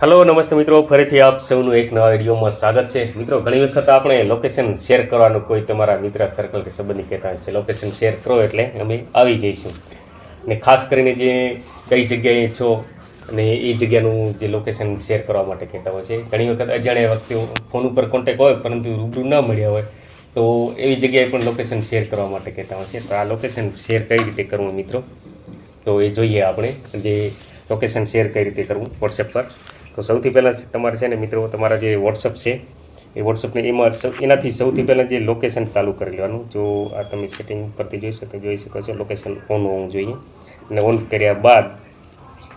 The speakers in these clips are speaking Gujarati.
હલો નમસ્તે મિત્રો. ફરીથી આપ સૌનું એક નવા વિડીયોમાં સ્વાગત છે. મિત્રો, ઘણી વખત આપણે લોકેશન શેર કરવાનું કોઈ તમારા મિત્ર સર્કલ કે સંબંધી કહેતા હશે લોકેશન શેર કરો એટલે અમે આવી જઈશું. અને ખાસ કરીને જે કઈ જગ્યાએ છો અને એ જગ્યાનું જે લોકેશન શેર કરવા માટે કહેતા હોય છે. ઘણી વખત અજાણ્યા વખતે ફોન ઉપર કોન્ટેક હોય, પરંતુ રૂબરૂ ન મળ્યા હોય, તો એવી જગ્યાએ પણ લોકેશન શેર કરવા માટે કહેતા હોય છે. તો આ લોકેશન શેર કઈ રીતે કરવું મિત્રો? તો એ જોઈએ આપણે. જે લોકેશન શેર કઈ રીતે કરવું? વોટ્સએપ પર. તો સૌથી પહેલાં તમારે છે ને મિત્રો, તમારા જે વોટ્સઅપ છે, એ વોટ્સઅપને એમાં એનાથી સૌથી પહેલાં જે લોકેશન ચાલુ કરી લેવાનું. જો આ તમે સેટિંગ પરથી જોઈ શકો જોઈ શકો છો લોકેશન ઓન હોવું જોઈએ. અને ઓન કર્યા બાદ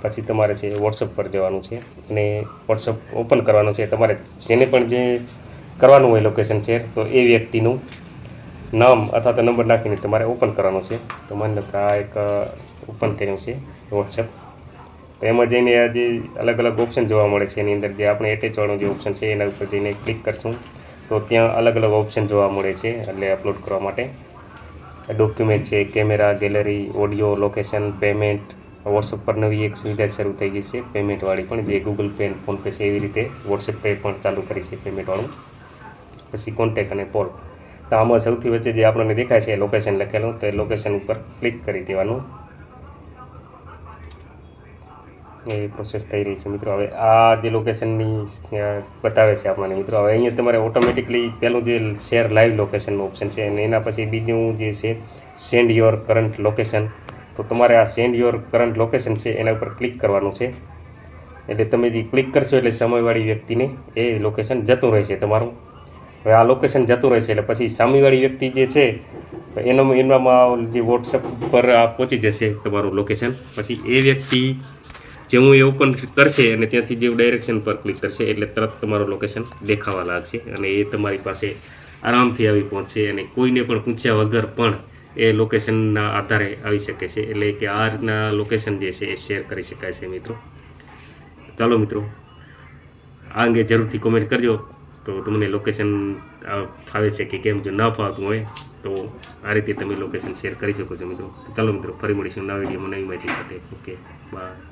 પછી તમારે છે વોટ્સઅપ પર જવાનું છે. અને વોટ્સઅપ ઓપન કરવાનું છે. તમારે જેને પણ જે કરવાનું હોય લોકેશન શેર તો એ વ્યક્તિનું નામ અથવા તો નંબર નાખીને તમારે ઓપન કરવાનું છે. તો માની લો કે આ એક ઓપન કર્યું છે વોટ્સએપ તો એમાં જઈને આ જે અલગ અલગ ઓપ્શન જોવા મળે છે, એની અંદર જે આપણે એટેચવાળું જે ઓપ્શન છે, એના ઉપર જઈને ક્લિક કરશું. તો ત્યાં અલગ અલગ ઓપ્શન જોવા મળે છે, એટલે અપલોડ કરવા માટે. ડોક્યુમેન્ટ છે camera gallery audio location payment WhatsApp પર નવી એક સુવિધા શરૂ થઈ ગઈ છે પેમેન્ટવાળી પણ, જે ગૂગલ પે ફોનપે છે, એવી રીતે વોટ્સએપ પે પણ ચાલુ કરી છે પેમેન્ટવાળું પછી કોન્ટેક અને કોલ તો આમાં સૌથી વચ્ચે જે આપણને દેખાય છે લોકેશન લખેલું, તો એ લોકેશન ઉપર ક્લિક કરી દેવાનું. એ પ્રોસેસ થઈ રહી છે મિત્રો. હવે આ જે લોકેશનની બતાવે છે આપણને મિત્રો. હવે અહીંયા તમારે ઓટોમેટિકલી પહેલું જે શેર લાઈવ લોકેશનનું ઓપ્શન છે. અને એના પછી બીજું જે છે સેન્ડ યોર કરંટ લોકેશન તો તમારે આ સેન્ડ યોર કરંટ લોકેશન છે, એના ઉપર ક્લિક કરવાનું છે. એટલે તમે જે ક્લિક કરશો એટલે સમયવાળી વ્યક્તિને એ લોકેશન જતું રહેશે તમારું. હવે આ લોકેશન જતું રહેશે એટલે પછી સામેવાળી વ્યક્તિ જે છે, એનો એનામાં જે વોટ્સઅપ પર આ પહોંચી જશે તમારું લોકેશન પછી એ વ્યક્તિ જેવું એ ઓપન કરશે અને ત્યાંથી જેવું ડાયરેક્શન પર ક્લિક કરશે એટલે તરત તમારું લોકેશન દેખાવા લાગશે અને એ તમારી પાસે આરામથી આવી પહોંચશે અને કોઈને પણ પૂછ્યા વગર પણ એ લોકેશનના આધારે આવી શકે છે. એટલે કે આ રીતના લોકેશન જે છે એ શેર કરી શકાય છે મિત્રો. ચાલો મિત્રો, આ અંગે જરૂરથી કોમેન્ટ કરજો. તો તમને લોકેશન ફાવે છે કે કેમ? જો ન ફાવતું હોય તો આ રીતે તમે લોકેશન શેર કરી શકો છો મિત્રો. ચાલો મિત્રો, ફરી મળીશું નવા વિડીયોમાં નવી માહિતી સાથે. Okay bye